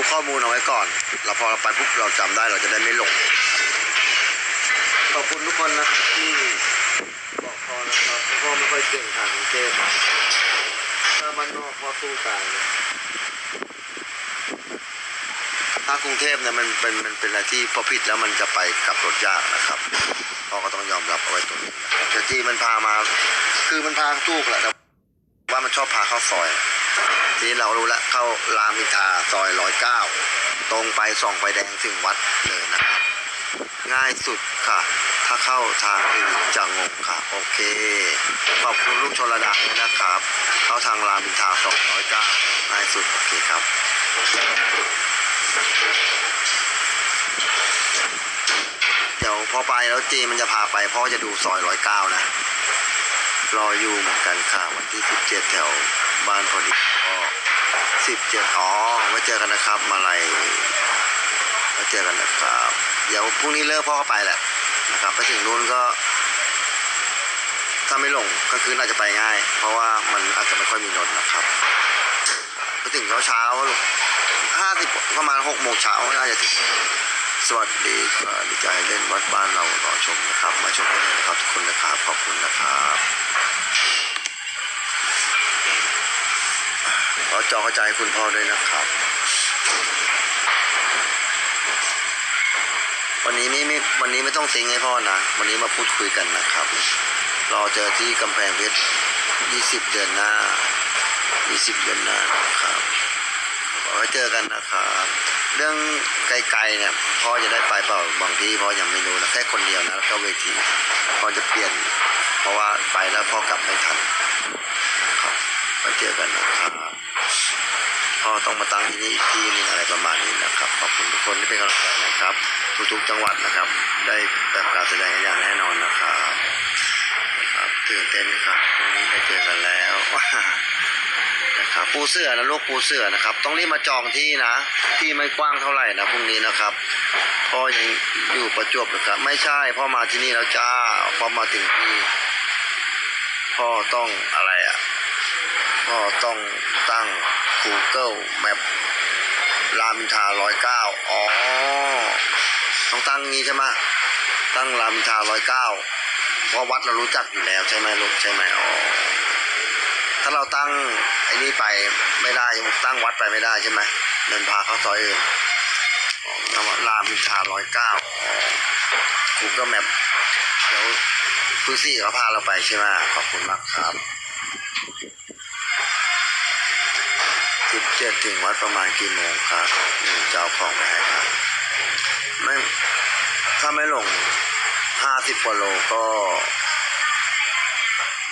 รู้ข้อมูลเอาไว้ก่อน เราพอเราไปปุ๊บเราจำได้เราจะได้ไม่หลงขอบคุณทุกคนนะครับที่บอกพอนะครับพ่อไม่ค่อยเก่งทางกรุงเทพถ้าบ้านนอกพ่อสู้ตายเลยถ้ากรุงเทพเนี่ยมันเป็นมันเป็นอะไรที่พอผิดแล้วมันจะไปกลับรถยากนะครับพ่อก็ต้องยอมรับเอาไว้ตรงนี้นะแต่ที่มันพามา คือมันพาถูกแหละแต่ว่ามันชอบพาเข้าซอย ทีนี้เรารู้แล้วเข้ารามอินทาซอยร้อยเก้าตรงไปส่องไฟแดงถึงวัดเลยนะครับ ง่ายสุดค่ะ ถ้าเข้าทางอื่นจะงงค่ะ โอเค ขอบคุณลูกชนระดับนะครับ เข้าทางรามอินทาสองร้อยเก้าง่ายสุด โอเคครับเดี๋ยวพอไปแล้วจีมันจะพาไปพ่อจะดูซอยร้อยเก้านะ รออยู่เหมือนกันค่ะวันที่สิบเจ็ดแถวบ้านพอดีก็สิบเจ็ดอ๋อไว้เจอกันนะครับ มาลัยไว้เจอกันนะครับ เดี๋ยวพรุ่งนี้เลิกพ่อก็ไปแหละนะครับไปถึงนู้นก็ ถ้าไม่ลงก็คือน่าจะไปง่าย เพราะว่ามันอาจจะไม่ค่อยมีรถนะครับไปถึงเช้าเช้าห้าสิบประมาณหกโมงเช้าน่าจะถึงสวัสดีครับดีใจเล่นวัดบ้านเรารอชมนะครับ มาชมได้เลยนะครับทุกคนนะครับ ขอบคุณนะครับ อจอเข้าใจคุณพ่อด้วยนะครับ วันนี้ไม่ไม่วันนี้ไม่ต้องซิงให้พ่อนะ วันนี้มาพูดคุยกันนะครับ รอเจอที่กำแพงเพชร20 เดือนหน้า 20 เดือนหน้านะครับขอให้เจอกันนะครับ เรื่องไกลๆเนี่ยพ่อจะได้ไปเปล่าบางที่พ่อยังไม่รู้นะแค่คนเดียวนะแล้วก็เวทีพ่อจะเปลี่ยน เพราะว่าไปแล้วพ่อกลับไม่ทันนะครับไว้เจอกันนะครับ พ่อต้องมาตั้งที่นี่อีกที่นึงอะไรประมาณนี้นะครับ ขอบคุณทุกคนที่เป็นกำลังใจนะครับ ทุกๆจังหวัดนะครับ ได้แบบการแสดงอย่างแน่นอนนะครับนะครับตื่นเต้นครับพรุ่งนี้ได้เจอกันแล้วนะครับปูเสือนะลูกปูเสือนะครับ ต้องรีบมาจองที่นะ ที่ไม่กว้างเท่าไหร่นะพรุ่งนี้นะครับพ่อยังอยู่ประจวบนะครับ ไม่ใช่พ่อมาที่นี่แล้วจ้าพ่อมาถึงที่พ่อต้องอะไรอะ อต้องตั้ง Google Map รามอินทาร้อยเก้าอ๋อ ต้องตั้งงี้ใช่ไหมตั้งรามอินทาร้อยเก้าเพราะวัดเรารู้จักอยู่แล้วใช่ไหมลูกใช่ไหมอ๋อ ถ้าเราตั้งไอ้นี่ไปไม่ได้ตั้งวัดไปไม่ได้ใช่ไหมเดินพาเข้าซอยอื่นรามอินทาร้อยเก้ากูก็แมปเดี๋ยวคุณซี่เขาพาเราไปใช่ไหมขอบคุณมากครับ เจ็ดถึงวัดประมาณกี่โมงครับหนึ่งเจ้าของไปให้ครับไม่ถ้าไม่ลงห้าสิบกว่าโลก็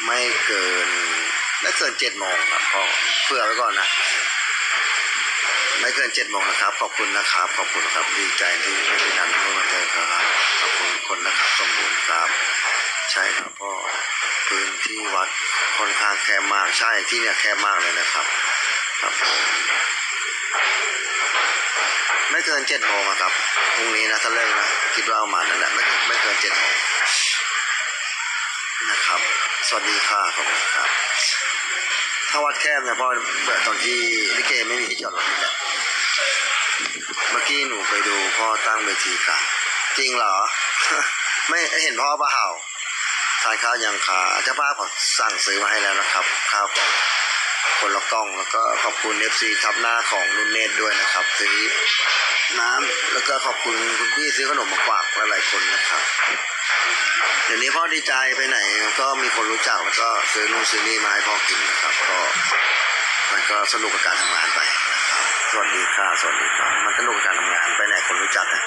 ไม่เกินไม่เกินเจ็ดโมงครับพ่อเผื่อไว้ก่อนนะ ไม่เกินเจ็ดโมงนะครับ ขอบคุณนะครับ ขอบคุณครับดีใจที่ได้ไปนำเมื่อวันเจอครับขอบคุณคนนะครับสมบูรณ์ครับ ใช่ครับพ่อพื้นที่วัดค่อนข้างแคบมากใช่ที่เนี่ยแคบมากเลยนะครับ ครับ ไม่เกินเจ็ดโมงครับพรุ่งนี้นะถ้าเลิกนะคิดว่าประมาณนั้นแหละไม่ไม่เกินเจ็ดโมงนะครับ สวัสดีค่ะขอบคุณครับ ถ้าวัดแคบเนี่ยพ่อเปิดตอนที่ลิเกไม่มีที่จอดรถนี่แหละเมื่อกี้หนูไปดูพ่อตั้งเวทีกันจริงเหรอ ไม่เห็นพ่อเปล่าทานข้าวยังคะเจ้าภาพผมสั่งซื้อมาให้แล้วนะครับข้าวกล่อง คนละกล่องแล้วก็ขอบคุณเอฟซีทับหน้าของนุ่นเนตด้วยนะครับซื้อน้ำแล้วก็ขอบคุณคุณพี่ซื้อขนมมาฝากหลายๆคนนะครับเดี๋ยวนี้พ่อดีใจไปไหนก็มีคนรู้จักแล้วก็ซื้อนู่นซื้อนี่มาให้พ่อกินนะครับก็มันก็สนุกกับการทำงานไปนะครับสวัสดีค่ะสวัสดีครับมันสนุกกับการทำงานไปไหนคนรู้จักนะ